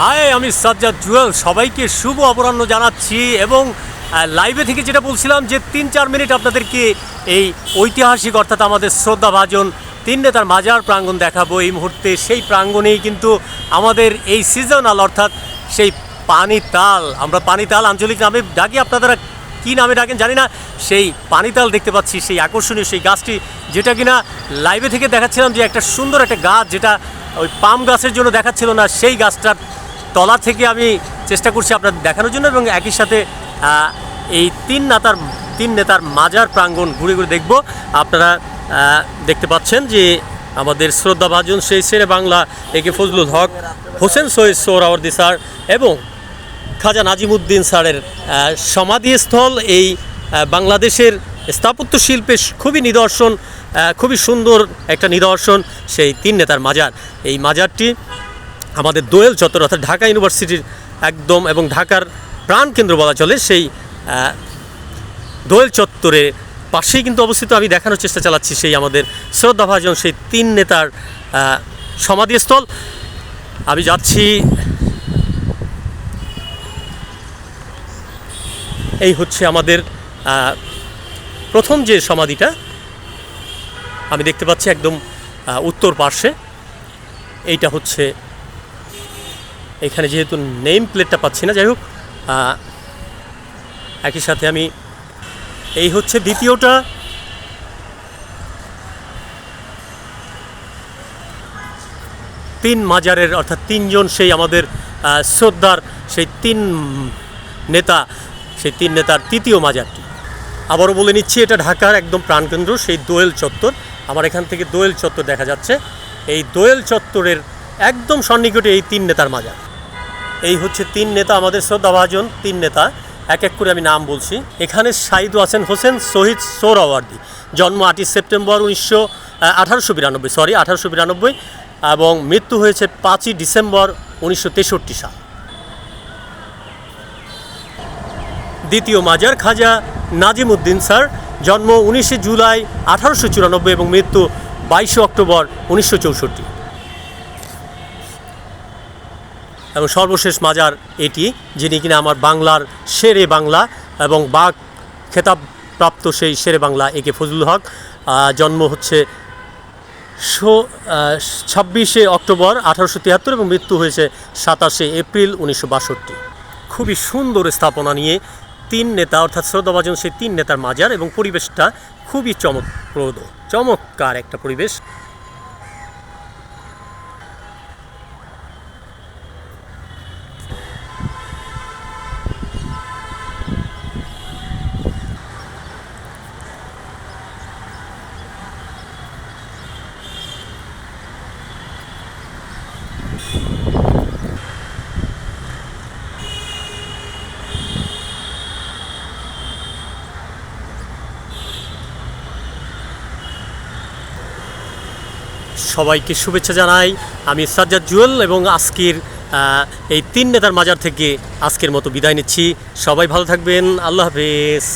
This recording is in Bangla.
হাই আমি সাজ্জাদ জুয়েল, সবাইকে শুভ অপরাহ্ন জানাচ্ছি এবং লাইভে থেকে যেটা বলছিলাম যে তিন চার মিনিট আপনাদেরকে এই ঐতিহাসিক, অর্থাৎ আমাদের শ্রদ্ধাভাজন তিন নেতার মাজার প্রাঙ্গণ দেখাবো এই মুহূর্তে। সেই প্রাঙ্গণেই কিন্তু আমাদের এই সিজনাল অর্থাৎ সেই পানি তাল আমরা পানি তাল আঞ্চলিক নামে ডাকি, আপনারা কি নামে ডাকেন জানি না, সেই পানিতাল দেখতে পাচ্ছি, সেই আকর্ষণীয় সেই গাছটি, যেটা কিনা লাইভে থেকে দেখাচ্ছিলাম যে একটা সুন্দর একটা গাছ, যেটা ওই পাম গাছের জন্য দেখাচ্ছিল না, সেই গাছটার তলা থেকে আমি চেষ্টা করছি আপনাদের দেখানোর জন্য এবং একই সাথে এই তিন নেতার তিন নেতার মাজার প্রাঙ্গণ ঘুরে ঘুরে দেখব। আপনারা দেখতে পাচ্ছেন যে আমাদের শ্রদ্ধাভাজন সেই শেরে বাংলা, একে ফজলুল হক, হোসেন সৈয়দ সোহরাওয়ার্দি স্যার এবং খাজা নাজিমুদ্দিন স্যারের সমাধিস্থল এই বাংলাদেশের স্থাপত্য শিল্পের খুবই নিদর্শন খুবই সুন্দর একটা নিদর্শন সেই তিন নেতার মাজার। এই মাজারটি আমাদের দোয়েল চত্বর, অর্থাৎ ঢাকা ইউনিভার্সিটির একদম এবং ঢাকার প্রাণকেন্দ্র বলা চলে সেই দোয়েল চত্বরে পাশেই কিন্তু অবস্থিত। আমি দেখানোর চেষ্টা চালাচ্ছি সেই আমাদের শ্রদ্ধাভাজন সেই তিন নেতার সমাধিস্থল। আমি যাচ্ছি। এই হচ্ছে আমাদের প্রথম যে সমাধিটা, আমি দেখতে পাচ্ছি একদম উত্তর পার্শ্বে। এইটা হচ্ছে এখানে যেহেতু নেম প্লেটটা পাচ্ছি না, যাই হোক একই সাথে আমি এই হচ্ছে দ্বিতীয়টা। তিন মাজারের অর্থাৎ তিনজন সেই আমাদের শ্রদ্ধার সেই তিন নেতা, সেই তিন নেতার তৃতীয় মাজারটি। আবারও বলে নিচ্ছি, এটা ঢাকার একদম প্রাণকেন্দ্র, সেই দোয়েল চত্বর। আমার এখান থেকে দোয়েল চত্বর দেখা যাচ্ছে। এই দোয়েল চত্বরের একদম সন্নিকটে এই তিন নেতার মাজার। এই হচ্ছে তিন নেতা আমাদের শ্রদ্ধাভাজন, তিন নেতা। এক এক করে আমি নাম বলছি। এখানে শাহিদু আছেন হোসেন শহীদ সোহরাওয়ার্দী জন্ম আটই সেপ্টেম্বর উনিশশো আঠারোশো বিরানব্বই সরি আঠারোশো বিরানব্বই। এবং মৃত্যু হয়েছে পাঁচই ডিসেম্বর উনিশশো তেষট্টি সাল। দ্বিতীয় মাজার খাজা নাজিম উদ্দিন স্যার, জন্ম উনিশে জুলাই আঠারোশো চুরানব্বই এবং মৃত্যু বাইশে অক্টোবর উনিশশো চৌষট্টি। এবং সর্বশেষ মাজার এটি, যিনি কিনা আমার বাংলার শেরে বাংলা এবং বাঘ খেতাব প্রাপ্ত সেই শেরে বাংলা একে ফজলুল হক জন্ম হচ্ছে ছাব্বিশে অক্টোবর আঠারোশো তিয়াত্তর এবং মৃত্যু হয়েছে সাতাশে এপ্রিল উনিশশো বাষট্টি। খুবই সুন্দর স্থাপনা নিয়ে তিন নেতা, অর্থাৎ শ্রদ্ধাভাজন সেই তিন নেতার মাজার এবং পরিবেশটা খুবই চমকপ্রদ, চমৎকার একটা পরিবেশ। সবাইকে শুভেচ্ছা জানাই। আমি সাজ্জাদ জুয়েল এবং আজকের এই তিন নেতার মাজার থেকে আজকের মতো বিদায় নিচ্ছি। সবাই ভালো থাকবেন। আল্লাহ হাফেজ।